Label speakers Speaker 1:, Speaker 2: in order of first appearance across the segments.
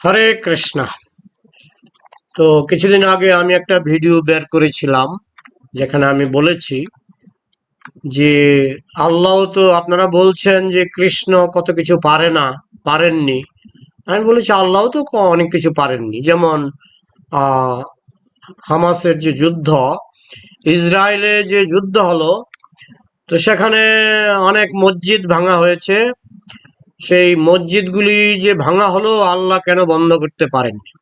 Speaker 1: হরে কৃষ্ণ। তো কিছুদিন আগে আমি একটা ভিডিও বের করেছিলাম, যেখানে আমি বলেছি যে আল্লাহ তো আপনারা বলছেন যে কৃষ্ণ কত কিছু পারে না, পারেননি। আমি বলেছি, আল্লাহ তো অনেক কিছু পারেননি। যেমন হামাসের যে যুদ্ধ, ইসরায়েলে যে যুদ্ধ হলো, তো সেখানে অনেক মসজিদ ভাঙা হয়েছে। সেই মসজিদগুলি যে ভাঙা হলো, আল্লাহ কেন বন্ধ করতে পারেননি?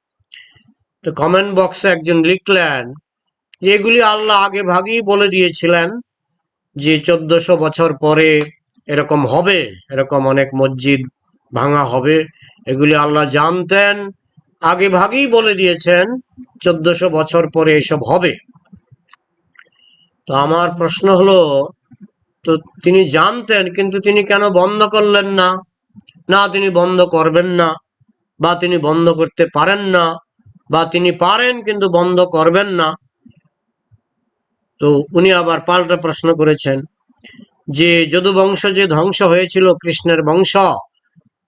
Speaker 1: তো কমেন্ট বক্সে একজন লিখলেন যে এগুলি আল্লাহ আগে ভাগেই বলে দিয়েছিলেন যে চোদ্দশো বছর পরে এরকম হবে, এরকম অনেক মসজিদ ভাঙা হবে, এগুলি আল্লাহ জানতেন, আগে ভাগেই বলে দিয়েছেন চোদ্দশো বছর পরে এসব হবে। তো আমার প্রশ্ন হলো, তো তিনি জানতেন, কিন্তু তিনি কেন বন্ধ করলেন না? না তিনি বন্ধ করবেন না, বা তিনি বন্ধ করতে পারেন না, বা তিনি পারেন কিন্তু বন্ধ করবেন না। তো উনি আবার পাল্টা প্রশ্ন করেছেন যে, যদু বংশ যে ধ্বংস হয়েছিল কৃষ্ণের বংশ,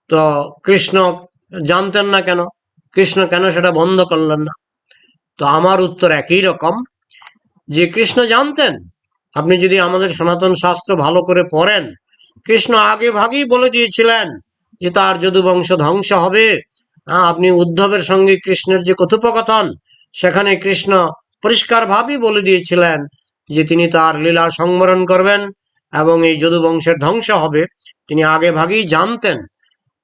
Speaker 1: তো কৃষ্ণ জানতেন না কেন? কৃষ্ণ কেন সেটা বন্ধ করলেন না? তো আমার উত্তর একই রকম, যে কৃষ্ণ জানতেন। আপনি যদি আমাদের সনাতন শাস্ত্র ভালো করে পড়েন কৃষ্ণ আগে ভাগেই বলে দিয়েছিলেন যে তার যদু বংশ ধ্বংস হবে। আপনি উদ্ধবের সঙ্গে কৃষ্ণের যে কথোপকথন, সেখানে কৃষ্ণ পরিষ্কারভাবেই বলে দিয়েছিলেন যে তিনি তার লীলা সংবরণ করবেন এবং এই যদু বংশের ধ্বংস হবে। তিনি আগে ভাগেই জানতেন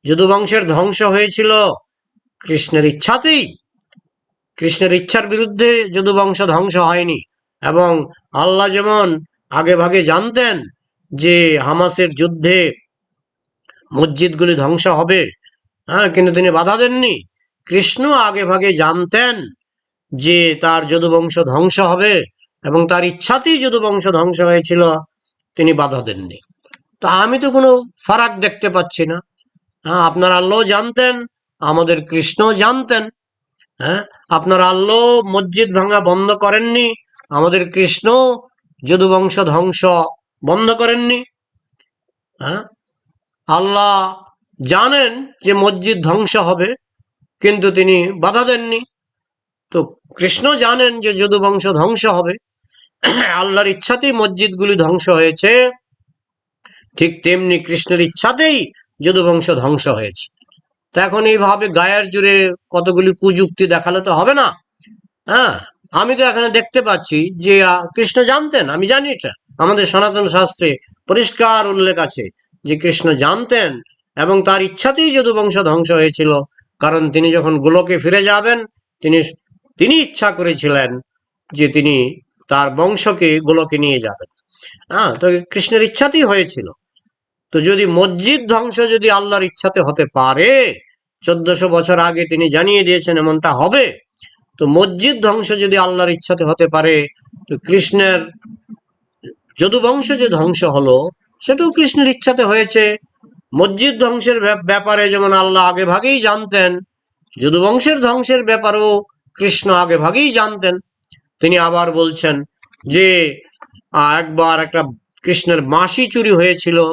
Speaker 1: যদু বংশের ধ্বংস হয়েছিল কৃষ্ণের ইচ্ছাতেই। কৃষ্ণের ইচ্ছার বিরুদ্ধে যদু বংশ ধ্বংস হয়নি এবং আল্লাহ যেমন আগে ভাগে জানতেন যে হামাসের যুদ্ধে মসজিদগুলি ধ্বংস হবে হ্যাঁ কিন্তু তিনি বাধা দেননি। কৃষ্ণ আগে ভাগে জানতেন যে তার যদুবংশ ধ্বংস হবে এবং তার ইচ্ছাতেই যদুবংশ ধ্বংস হয়েছিল, তিনি বাধা দেননি। তা আমি তো কোনো ফারাক দেখতে পাচ্ছি না। হ্যাঁ আপনার আল্লাহ জানতেন, আমাদের কৃষ্ণ জানতেন। হ্যাঁ আপনার আল্লাহ মসজিদ ভাঙা বন্ধ করেননি, আমাদের কৃষ্ণ যদুবংশ ধ্বংস বন্ধ করেননি। হ্যাঁ? আল্লাহ জানেন যে মসজিদ ধ্বংস হবে, কিন্তু তিনি বাধা দেননি। তো কৃষ্ণ জানেন যে যদুবংশ ধ্বংস হবে। আল্লাহর ইচ্ছাতেই মসজিদগুলি ধ্বংস হয়েছে। ঠিক তেমনি কৃষ্ণের ইচ্ছাতেই যদুবংশ ধ্বংস হয়েছে। তো এখন এইভাবে গায়ের জুড়ে কতগুলি কুযুক্তি দেখালে তো হবে না। হ্যাঁ? আমি তো এখানে দেখতে পাচ্ছি যে কৃষ্ণ জানতেন, আমি জানি এটা। আমাদের সনাতন শাস্ত্রে পরিষ্কার উল্লেখ আছে যে, কৃষ্ণ জানতেন এবং তার ইচ্ছাতেই যদুবংশ ধ্বংস হয়েছিল। কারণ তিনি যখন গোলকে ফিরে যাবেন, তিনি তিনি ইচ্ছা করেছিলেন যে, তিনি তার বংশকে গোলকে নিয়ে যাবেন। হ্যাঁ তো কৃষ্ণের ইচ্ছাতেই হয়েছিল। তো যদি মসজিদ ধ্বংস যদি আল্লাহর ইচ্ছাতে হতে পারে, চোদ্দশো বছর আগে তিনি জানিয়ে দিয়েছেন, এমনটা হবে। তো মসজিদ ধ্বংস যদি আল্লাহর ইচ্ছাতে হতে পারে, তো কৃষ্ণের যদুবংশ যে ধ্বংস হলো, সেটাও কৃষ্ণের ইচ্ছাতে হয়েছে। মসজিদ ধ্বংসের ব্যাপ- ব্যাপারে যেমন আল্লাহ আগে ভাগেই জানতেন যদুবংশের ধ্বংসের ব্যাপারেও কৃষ্ণ আগে ভাগেই জানতেন। তিনি আবার বলছেন যে একবার একটা কৃষ্ণের বাঁশি চুরি হয়েছিল।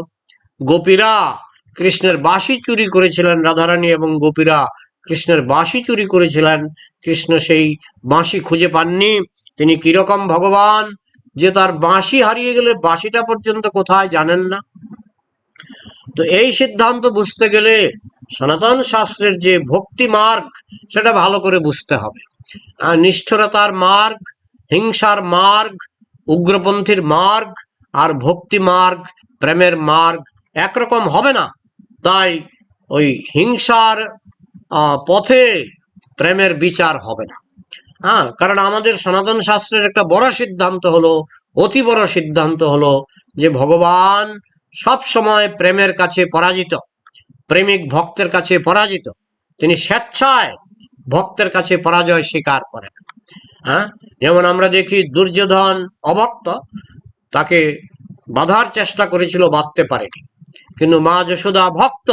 Speaker 1: গোপীরা কৃষ্ণের বাঁশি চুরি করেছিলেন রাধারানী এবং গোপীরা কৃষ্ণের বাঁশি চুরি করেছিলেন। কৃষ্ণ সেই বাঁশি খুঁজে পাননি। তিনি কীরকম ভগবান যে তার বাঁশি হারিয়ে গেলে বাঁশিটা পর্যন্ত কোথায় জানেন না? তো এই সিদ্ধান্ত বুঝতে গেলে সনাতন শাস্ত্রের যে ভক্তি মার্গ, সেটা ভালো করে বুঝতে হবে। আর নিষ্ঠুরতার মার্গ, হিংসার মার্গ, উগ্রপন্থীর মার্গ আর ভক্তি মার্গ, প্রেমের মার্গ একরকম হবে না। তাই ওই হিংসার পথে প্রেমের বিচার হবে না। হ্যাঁ কারণ আমাদের সনাতন শাস্ত্রের একটা বড় সিদ্ধান্ত হলো, অতি বড় সিদ্ধান্ত হলো যে ভগবান সব সময় প্রেমের কাছে পরাজিত, প্রেমিক ভক্তের কাছে পরাজিত। তিনি স্বেচ্ছায় ভক্তের কাছে পরাজয় স্বীকার করেন। হ্যাঁ যেমন আমরা দেখি দুর্যোধন অভক্ত, তাকে বাধার চেষ্টা করেছিল, বাঁধতে পারেনি। কিন্তু মা যশোদা ভক্ত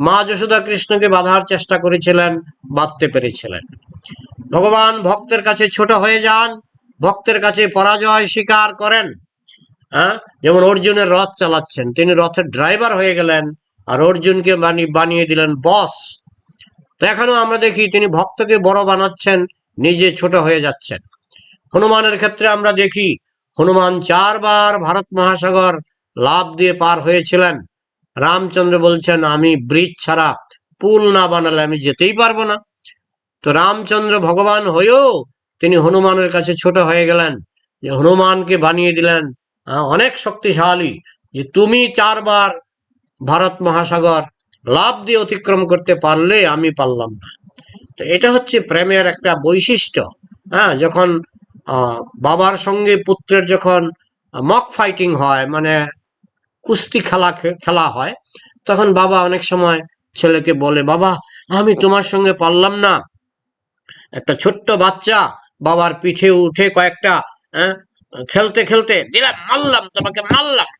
Speaker 1: মা যশোদা কৃষ্ণকে বাধার চেষ্টা করেছিলেন, বাঁধতে পেরেছিলেন। ভগবান ভক্তের কাছে ছোট হয়ে যান, ভক্তের কাছে পরাজয় স্বীকার করেন। হ্যাঁ? যেমন অর্জুনের রথ চালাচ্ছেন, তিনি রথের ড্রাইভার হয়ে গেলেন আর অর্জুনকে বানি- বানিয়ে দিলেন বস। তো এখানেও আমরা দেখি তিনি ভক্তকে বড় বানাচ্ছেন, নিজে ছোট হয়ে যাচ্ছেন। হনুমানের ক্ষেত্রে আমরা দেখি, হনুমান চারবার ভারত মহাসাগর লাভ দিয়ে পার হয়েছিলেন। রামচন্দ্র বলছেন, আমি ব্রিজ ছাড়া পুল না বানালে আমি যেতেই পারব না। তো রামচন্দ্র ভগবান হয়েও তিনি হনুমানের কাছে ছোট হয়ে গেলেন, যে হনুমানকে বানিয়ে দিলেন অনেক শক্তিশালী, যে তুমি চারবার ভারত মহাসাগর লাভ দিয়ে অতিক্রম করতে পারলে আমি পারলাম না। তো এটা হচ্ছে প্রেমের একটা বৈশিষ্ট্য হ্যাঁ যখন বাবার সঙ্গে পুত্রের যখন মক ফাইটিং হয় মানে কুস্তি খেলা খেলা হয়। তখন বাবা অনেক সময় ছেলেকে বলে, বাবা, আমি তোমার সঙ্গে পারলাম না। একটা ছোট্ট বাচ্চা বাবার পিঠে উঠে কয়েকটা খেলতে খেলতে দিলাম, মারলাম, তোমাকে মারলাম।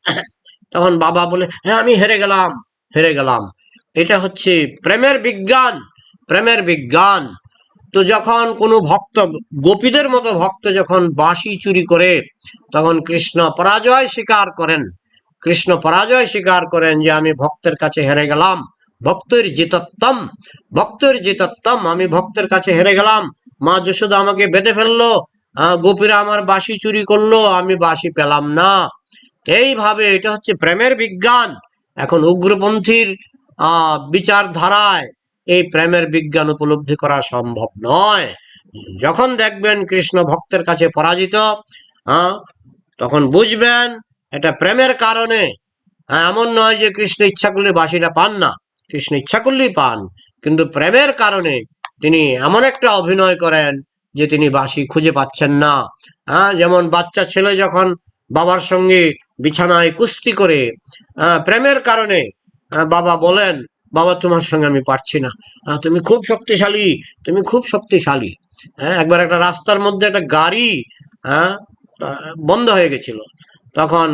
Speaker 1: তখন বাবা বলে হ্যাঁ আমি হেরে গেলাম হেরে গেলাম। এটা হচ্ছে প্রেমের বিজ্ঞান প্রেমের বিজ্ঞান। তো যখন কোনো ভক্ত, গোপীদের মতো ভক্ত যখন বাঁশি চুরি করে, তখন কৃষ্ণ পরাজয় স্বীকার করেন। কৃষ্ণ পরাজয় স্বীকার করেন যে আমি ভক্তের কাছে হেরে গেলাম। ভক্তের জিতত্তম ভক্তের জিতত্তম আমি ভক্তের কাছে হেরে গেলাম। মা যশোদা আমাকে বেঁধে ফেলল। গোপীরা আমার বাঁশি চুরি করল। আমি বাঁশি পেলাম না। এইভাবে এটা হচ্ছে প্রেমের বিজ্ঞান। এখন উগ্রপন্থীর আহ বিচারধারায় এই প্রেমের বিজ্ঞান উপলব্ধি করা সম্ভব নয়। যখন দেখবেন কৃষ্ণ ভক্তের কাছে পরাজিত আহ, তখন বুঝবেন এটা প্রেমের কারণে। হ্যাঁ, এমন নয় যে কৃষ্ণ ইচ্ছা করলে বাঁশিটা পান না। কৃষ্ণ ইচ্ছা করলেই পান কিন্তু প্রেমের কারণে তিনি এমন একটা অভিনয় করেন যে তিনি বাঁশি খুঁজে পাচ্ছেন না। হ্যাঁ যেমন বাচ্চা ছেলে যখন বাবার সঙ্গে বিছানায় কুস্তি করে আহ, প্রেমের কারণে আহ, বাবা বলেন বাবা তোমার সঙ্গে আমি পারছি না। তুমি খুব শক্তিশালী তুমি খুব শক্তিশালী। হ্যাঁ একবার একটা রাস্তার মধ্যে একটা গাড়ি হ্যাঁ বন্ধ হয়ে গেছিল। তখন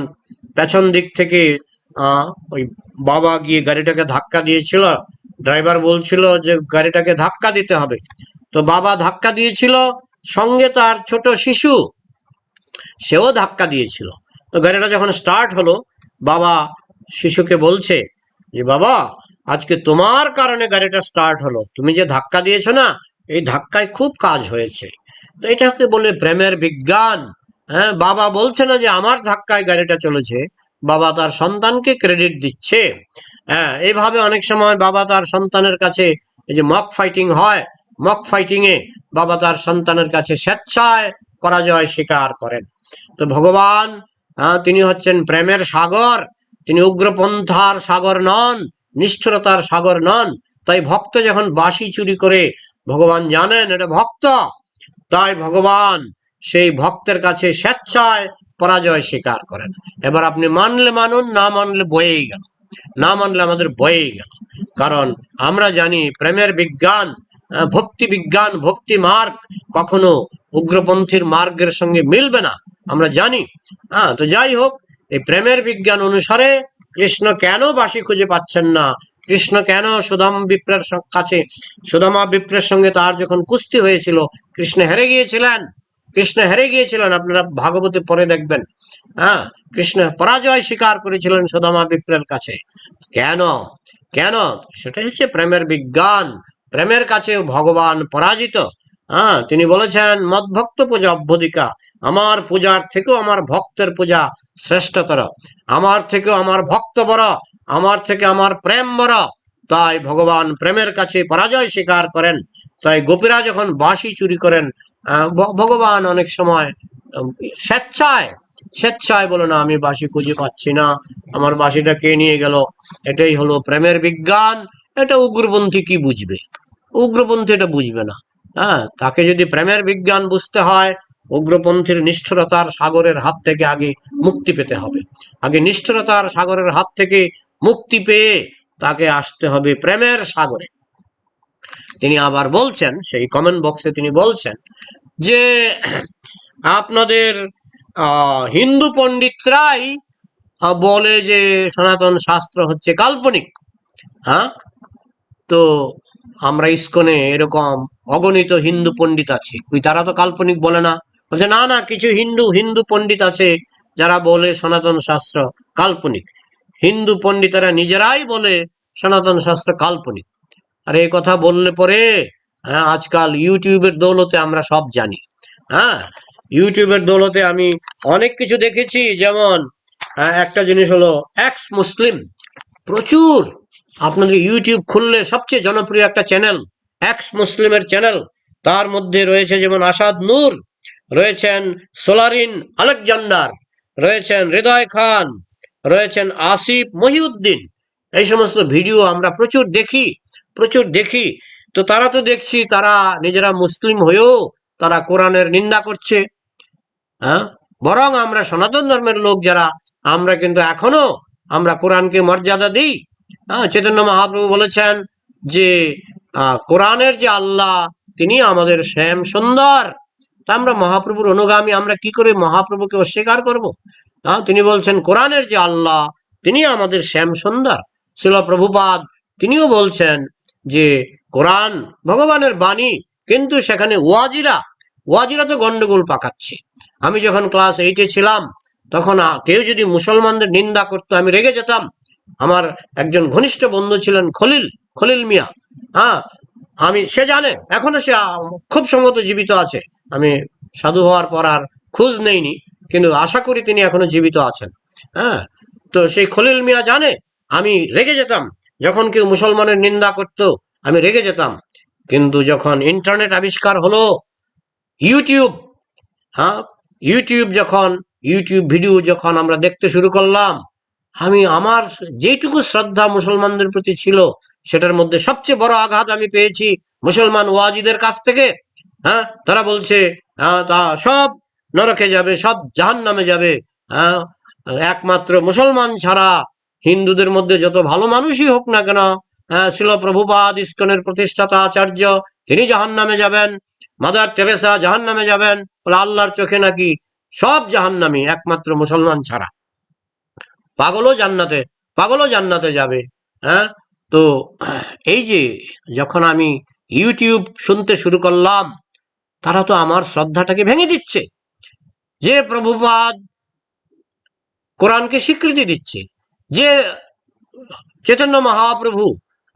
Speaker 1: পেছন দিক থেকে ওই বাবা গিয়ে গাড়িটাকে ধাক্কা দিয়েছিল। ড্রাইভার বলছিল যে, গাড়িটাকে ধাক্কা দিতে হবে। তো বাবা ধাক্কা দিয়েছিল, সঙ্গে তার ছোট শিশু, সেও ধাক্কা দিয়েছিল। তো গাড়িটা যখন স্টার্ট হলো, বাবা শিশুকে বলছে যে, বাবা, আজকে তোমার কারণে গাড়িটা স্টার্ট হলো। তুমি যে ধাক্কা দিয়েছ না, এই ধাক্কায় খুব কাজ হয়েছে। তো এটাকে বলে প্রেমের বিজ্ঞান। হ্যাঁ বাবা বলছে না যে আমার ধাক্কায় গাড়িটা চলেছে। বাবা তার সন্তানকে ক্রেডিট দিচ্ছে। হ্যাঁ এইভাবে অনেক সময় বাবা তার সন্তানের কাছে এই যে মক ফাইটিং হয় মক ফাইটিং এ বাবা তার সন্তানের কাছে স্বেচ্ছায় পরাজয় স্বীকার করেন। তো ভগবান আহ, তিনি হচ্ছেন প্রেমের সাগর তিনি উগ্রপন্থার সাগর নন নিষ্ঠুরতার সাগর নন। তাই ভক্ত যখন বাসি চুরি করে ভগবান জানেন এটা ভক্ত। তাই ভগবান সেই ভক্তের কাছে স্বেচ্ছায় পরাজয় স্বীকার করেন। এবার আপনি মানলে মানুন, না মানলে বয়েই গেল। না মানলে আমাদের বয়েই গেল। কারণ আমরা জানি প্রেমের বিজ্ঞান ভক্তি বিজ্ঞান, ভক্তি মার্গ কখনো উগ্রপন্থীর মার্গের সঙ্গে মিলবে না। আমরা জানি। হ্যাঁ তো যাই হোক, এই প্রেমের বিজ্ঞান অনুসারে কৃষ্ণ কেন বাসি খুঁজে পাচ্ছেন না? কৃষ্ণ কেন সুদাম বিপ্রের কাছে, সুদামা বিপ্রের সঙ্গে তার যখন কুস্তি হয়েছিল, কৃষ্ণ হেরে গিয়েছিলেন। কৃষ্ণ হেরে গিয়েছিলেন, আপনারা ভাগবতে পরে দেখবেন। হ্যাঁ কৃষ্ণ পরাজয় স্বীকার করেছিলেন সুদামা বিপ্রের কাছে। কেন? কেন? সেটা হচ্ছে প্রেমের বিজ্ঞান। প্রেমের কাছে ভগবান পরাজিত। হ্যাঁ তিনি বলেছেন, মদভক্ত পূজা অভ্যদিকা আমার পূজার থেকেও আমার ভক্তের পূজা শ্রেষ্ঠতর। আমার থেকেও আমার ভক্ত বড়। আমার থেকে আমার প্রেম বড়। তাই ভগবান প্রেমের কাছে পরাজয় স্বীকার করেন। তাই গোপীরা যখন বাঁশি চুরি করেন ভগবান অনেক সময় স্বেচ্ছায় স্বেচ্ছায় বলো না, আমি বাসি খুঁজে পাচ্ছি না। আমার বাসিটা কে নিয়ে গেল? এটাই হলো প্রেমের বিজ্ঞান। এটা উগ্রপন্থী কি বুঝবে? উগ্রপন্থী এটা বুঝবে না। হ্যাঁ তাকে যদি প্রেমের বিজ্ঞান বুঝতে হয়, উগ্রপন্থীর নিষ্ঠুরতার সাগরের হাত থেকে আগে মুক্তি পেতে হবে। আগে নিষ্ঠুরতার সাগরের হাত থেকে মুক্তি পেয়ে তাকে আসতে হবে প্রেমের সাগরে। তিনি আবার বলছেন, সেই কমেন্ট বক্সে তিনি বলছেন যে, আপনাদের হিন্দু পণ্ডিতরাই বলে যে সনাতন শাস্ত্র হচ্ছে কাল্পনিক হ্যাঁ? তো আমরা ইস্কনে এরকম অগণিত হিন্দু পণ্ডিত আছে। ওই তারা তো কাল্পনিক বলে না। বলছে, না না, কিছু হিন্দু হিন্দু পণ্ডিত আছে যারা বলে সনাতন শাস্ত্র কাল্পনিক। হিন্দু পণ্ডিতেরা নিজেরাই বলে সনাতন শাস্ত্র কাল্পনিক। আর এই কথা বললে পরে হ্যাঁ আজকাল ইউটিউবের দৌলতে আমরা সব জানি। হ্যাঁ ইউটিউবের দৌলতে আমি অনেক কিছু দেখেছি। যেমন হ্যাঁ, একটা জিনিস হলো এক্স মুসলিম প্রচুর আপনাদের ইউটিউব খুললে সবচেয়ে জনপ্রিয় একটা চ্যানেল এক্স মুসলিমের চ্যানেল। তার মধ্যে রয়েছে যেমন আসাদ নূর রয়েছেন সোলারিন আলেকজান্ডার রয়েছেন হৃদয় খান রয়েছেন আসিফ মহিউদ্দিন। এই সমস্ত ভিডিও আমরা প্রচুর দেখি প্রচুর দেখি। তো তারা তো দেখছি, তারা নিজেরা মুসলিম হয়েও তারা কোরআনের নিন্দা করছে। হ্যাঁ? বরং আমরা সনাতন ধর্মের লোক যারা, আমরা কিন্তু এখনও আমরা কোরআনকে মর্যাদা দিই। হ্যাঁ চৈতন্য মহাপ্রভু বলেছেন যে কোরআনের যে আল্লাহ, তিনি আমাদের শ্যাম সুন্দর। তা আমরা মহাপ্রভুর অনুগামী, আমরা কি করে মহাপ্রভুকে অস্বীকার করব? তিনি বলছেন, কোরআনের যে আল্লাহ, তিনি আমাদের শ্যাম সুন্দর। শিল প্রভুপাদ, তিনিও বলছেন যে, কোরআন ভগবানের বাণী, কিন্তু সেখানে ওয়াজিরা ওয়াজিরা তো গন্ডগোল পাকাচ্ছে। আমি যখন ক্লাস এইটে ছিলাম, তখন কেউ যদি মুসলমানদের নিন্দা করতো, আমি রেগে যেতাম। আমার একজন ঘনিষ্ঠ বন্ধু ছিলেন খলিল খলিল মিয়া। হ্যাঁ আমি, সে জানে, এখনও সে খুব সম্ভবত জীবিত আছে। আমি সাধু হওয়ার পর আর খোঁজ নেইনি, কিন্তু আশা করি তিনি এখনও জীবিত আছেন। হ্যাঁ তো সেই খলিল মিয়া জানে আমি রেগে যেতাম। যখন কেউ মুসলমানের নিন্দা করতো, আমি রেগে যেতাম। কিন্তু যখন ইন্টারনেট আবিষ্কার হলো ইউটিউব হ্যাঁ? ইউটিউব যখন ইউটিউব ভিডিও যখন আমরা দেখতে শুরু করলাম, আমি আমার যেটুকু শ্রদ্ধা মুসলমানদের প্রতি ছিল, সেটার মধ্যে সবচেয়ে বড় আঘাত আমি পেয়েছি মুসলমান ওয়াজিদের কাছ থেকে হ্যাঁ? তারা বলছে হ্যাঁ তা সব নরকে যাবে, সব জাহান নামে যাবে হ্যাঁ? একমাত্র মুসলমান ছাড়া হিন্দুদের মধ্যে যত ভালো মানুষই হোক না কেন হ্যাঁ শিল প্রভুপাদ, ইস্কনের প্রতিষ্ঠাতা আচার্য, তিনি জাহান নামে যাবেন, মাদার টেরেসা জাহান নামে যাবেন, বলে আল্লাহর চোখে নাকি সব জাহান্নামী একমাত্র মুসলমান ছাড়া। পাগলও জান্নাতে পাগলও জান্নাতে যাবে হ্যাঁ? তো এই যে যখন আমি ইউটিউব শুনতে শুরু করলাম, তারা তো আমার শ্রদ্ধাটাকে ভেঙে দিচ্ছে। যে প্রভুপাদ কোরআনকে স্বীকৃতি দিচ্ছে যে চৈতন্য মহাপ্রভু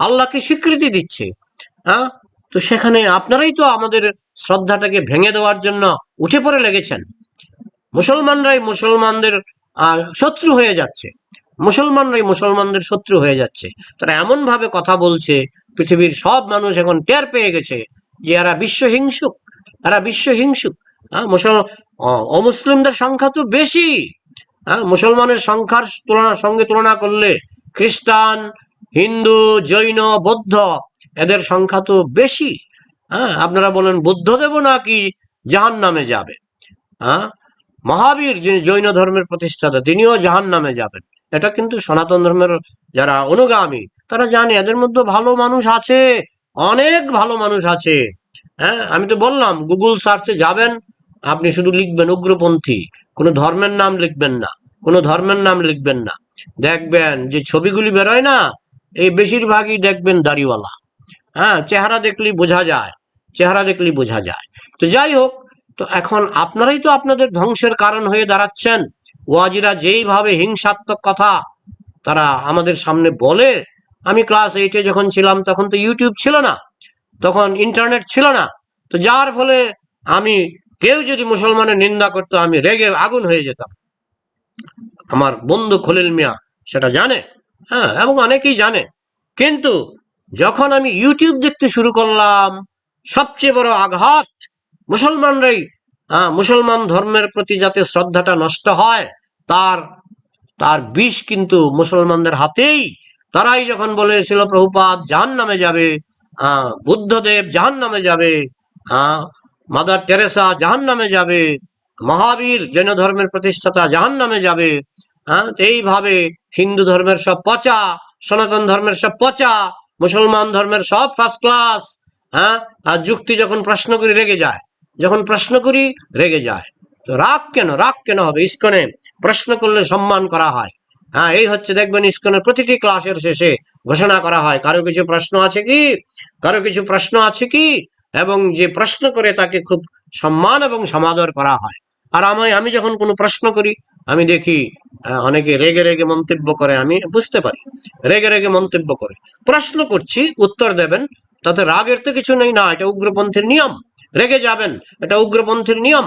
Speaker 1: আল্লাহকে স্বীকৃতি দিচ্ছে হ্যাঁ তো সেখানে আপনারাই তো আমাদের শ্রদ্ধাটাকে ভেঙে দেওয়ার জন্য উঠে পড়ে লেগেছেন। মুসলমানরাই মুসলমানদের শত্রু হয়ে যাচ্ছে। মুসলমানরাই মুসলমানদের শত্রু হয়ে যাচ্ছে। তারা এমন ভাবে কথা বলছে, পৃথিবীর সব মানুষ এখন টের পেয়ে গেছে যে এরা বিশ্ব হিংসুক এরা বিশ্ব হিংসুক হ্যাঁ মুসল অমুসলিমদের সংখ্যা তো বেশি। মুসলমানের সংখ্যার তুলনা, সঙ্গে তুলনা করলে খ্রিস্টান, হিন্দু, জৈন, বৌদ্ধ, এদের সংখ্যা তো বেশি। হ্যাঁ আপনারা বলেন, বুদ্ধ দেব নাকি জাহান নামে যাবে? হ্যাঁ মহাবীর যিনি জৈন ধর্মের প্রতিষ্ঠাতা, তিনিও জাহান নামে যাবেন। এটা কিন্তু সনাতন ধর্মের যারা অনুগামী, তারা জানে, এদের মধ্যে ভালো মানুষ আছে, অনেক ভালো মানুষ আছে। হ্যাঁ আমি তো বললাম, গুগল সার্চে যাবেন, আপনি শুধু লিখবেন উগ্রপন্থী। কোনো ধর্মের নাম লিখবেন না, কোনো ধর্মের নাম লিখবেন না। দেখবেন যে ছবিগুলি বেরোয় না, এই বেশিরভাগই দেখবেন দাড়িওয়ালা। হ্যাঁ চেহারা দেখলেই বোঝা যায়, চেহারা দেখলেই বোঝা যায়। তো যাই হোক, তো এখন আপনারাই তো আপনাদের ধ্বংসের কারণ হয়ে দাঁড়াচ্ছেন। ওয়াজিরা যেইভাবে হিংসাত্মক কথা তারা আমাদের সামনে বলে, আমি ক্লাস এইটে যখন ছিলাম তখন তো ইউটিউব ছিল না, তখন ইন্টারনেট ছিল না। তো যার ফলে আমি কেউ যদি মুসলমানের নিন্দা করতো আমি রেগে আগুন হয়ে যেতাম। আমার বন্ধু খলিল মিয়া সেটা জানে হ্যাঁ এবং অনেকেই জানে। কিন্তু যখন আমি ইউটিউব দেখতে শুরু করলাম সবচেয়ে বড় আঘাত মুসলমানরাই হ্যাঁ, মুসলমান ধর্মের প্রতি যাতে শ্রদ্ধাটা নষ্ট হয় তার তার বিষ কিন্তু মুসলমানদের হাতেই। তারাই যখন বলেছিল প্রভুপাদ জাহান নামে যাবে আহ, বুদ্ধদেব জাহান নামে যাবে আহ, মাদার টেরেসা জাহান নামে যাবে, মহাবীর জৈন ধর্মের প্রতিষ্ঠাতা জাহান নামে যাবে হ্যাঁ এইভাবে হিন্দু ধর্মের সব পচা, সনাতন ধর্মের সব পচা, মুসলমান ধর্মের সব ফার্স্ট ক্লাস হ্যাঁ আর যুক্তি যখন প্রশ্ন করি রেগে যায়, যখন প্রশ্ন করি রেগে যায়, তো রাগ কেন রাগ কেন হবে? ইস্কনে প্রশ্ন করলে সম্মান করা হয় হ্যাঁ এই হচ্ছে দেখবেন ইস্কনের প্রতিটি ক্লাসের শেষে ঘোষণা করা হয়, কারও কিছু প্রশ্ন আছে কি? কারও কিছু প্রশ্ন আছে কি? এবং যে প্রশ্ন করে তাকে খুব সম্মান এবং সমাদর করা হয়। আর আমি আমি যখন কোনো প্রশ্ন করি, আমি দেখি অনেকে রেগে রেগে মন্তব্য করে, আমি বুঝতে পারি। রেগে রেগে মন্তব্য করে। প্রশ্ন করছি, উত্তর দেবেন, তাতে রাগের তো কিছু নেই। না, এটা উগ্রপন্থীর নিয়ম। রেগে যাবেন, এটা উগ্রপন্থীর নিয়ম।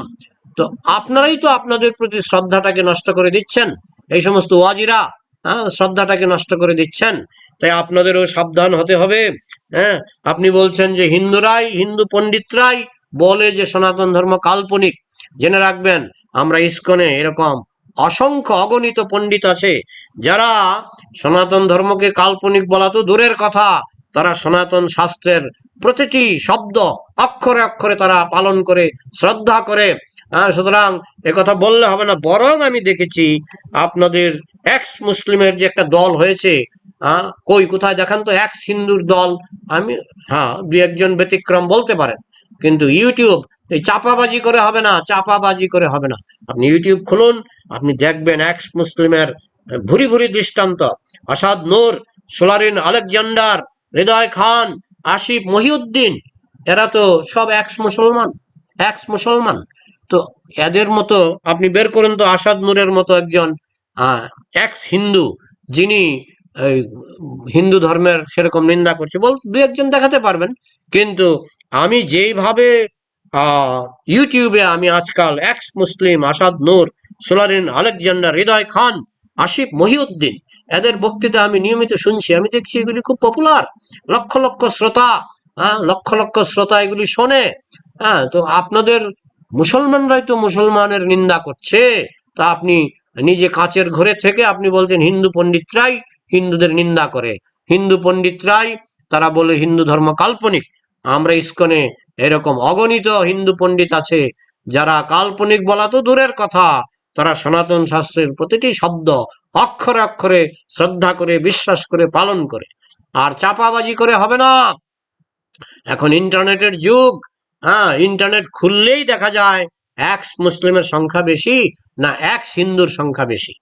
Speaker 1: তো আপনারাই তো আপনাদের প্রতি শ্রদ্ধাটাকে নষ্ট করে দিচ্ছেন। এই সমস্ত ওয়াজিরা হ্যাঁ শ্রদ্ধাটাকে নষ্ট করে দিচ্ছেন। তাই আপনাদেরও সাবধান হতে হবে হ্যাঁ? আপনি বলছেন যে হিন্দুরাই, হিন্দু পণ্ডিতরাই বলে যে সনাতন ধর্ম কাল্পনিক। জেনে রাখবেন, আমরা ইস্কনে এরকম অসংখ্য অগণিত পণ্ডিত আছে, যারা সনাতন ধর্মকে কাল্পনিক বলা তো দূরের কথা। তারা সনাতন শাস্ত্রের প্রতিটি শব্দ অক্ষরে অক্ষরে তারা পালন করে, শ্রদ্ধা করে। সুতরাং কথা বললে হবে না, বরং আমি দেখেছি আপনাদের এক্স মুসলিমের যে একটা দল হয়েছে কই, কোথায় দেখান তো? এক হিন্দুর দল। আমি হ্যাঁ দু একজন ব্যতিক্রম বলতে পারেন। কিন্তু ইউটিউব, এই চাপাবাজি করে হবে না, চাপাবাজি করে হবে না। আপনি ইউটিউব খুলুন, আপনি দেখবেন এক্স মুসলিমের ভুরি ভুরি দৃষ্টান্ত। আসাদ নূর, সোলারিন আলেকজান্ডার, হৃদয় খান, আসিফ মহিউদ্দিন, এরা তো সব এক্স মুসলমান এক্স মুসলমান। তো এদের মতো, আপনি বের করুন তো আসাদ নূরের মতো একজন এক্স হিন্দু যিনি হিন্দু ধর্মের সেরকম নিন্দা করছে। বল, দু একজন দেখাতে পারবেন। কিন্তু আমি যেইভাবে ইউটিউবে আমি আজকাল এক্স মুসলিম আসাদ নূর, সোলারিন আলেকজান্ডার, হৃদয় খান, আসিফ মহিউদ্দিন, এদের বক্তৃতা আমি নিয়মিত শুনছি। আমি দেখছি এগুলি খুব পপুলার লক্ষ লক্ষ শ্রোতা হ্যাঁ লক্ষ লক্ষ শ্রোতা এগুলি শোনে। হ্যাঁ তো আপনাদের, মুসলমানরাই তো মুসলমানের নিন্দা করছে। তা আপনি নিজে কাচের ঘরে থেকে আপনি বলছেন হিন্দু পণ্ডিতরাই হিন্দুদের নিন্দা করে। হিন্দু পণ্ডিতরাই, তারা বলে হিন্দু ধর্ম কাল্পনিক। আমরা ইস্কনে এরকম অগণিত হিন্দু পণ্ডিত আছে, যারা কাল্পনিক বলা তো দূরের কথা। তারা সনাতন শাস্ত্রের প্রতিটি শব্দ অক্ষরে অক্ষরে শ্রদ্ধা করে, বিশ্বাস করে, পালন করে। আর চাপাবাজি করে হবে না। এখন ইন্টারনেটের যুগ। হ্যাঁ ইন্টারনেট খুললেই দেখা যায় এক্স মুসলিমের সংখ্যা বেশি না এক্স হিন্দুর সংখ্যা বেশি।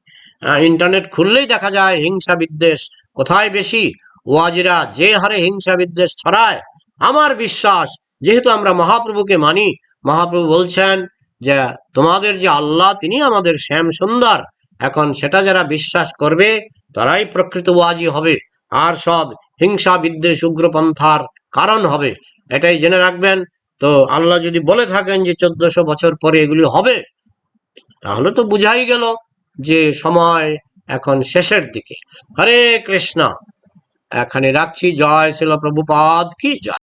Speaker 1: ইন্টারনেট খুললেই দেখা যায় হিংসা বিদ্বেষ। কোথায় বেশি? ওয়াজিরা, যে হারে হিংসা বিদ্বেষ ছড়ায়। আমার বিশ্বাস, যেহেতু আমরা মহাপ্রভুকে মানি, মহাপ্রভু বলছেন যে, তোমাদের যে আল্লাহ, তিনি আমাদের শ্যাম সুন্দর। এখন সেটা যারা বিশ্বাস করবে, তারাই প্রকৃত ওয়াজি হবে। আর সব হিংসা বিদ্বেষ উগ্রপন্থার কারণ হবে। এটাই জেনে রাখবেন। তো আল্লাহ যদি বলে থাকেন যে চোদ্দশো বছর পরে এগুলি হবে, তাহলে তো বুঝাই গেল। যে সময় এখন শেষের দিকে। হরে কৃষ্ণ। এখানে রাখছি। জয় ছিল প্রভুপাদ। কি জয়।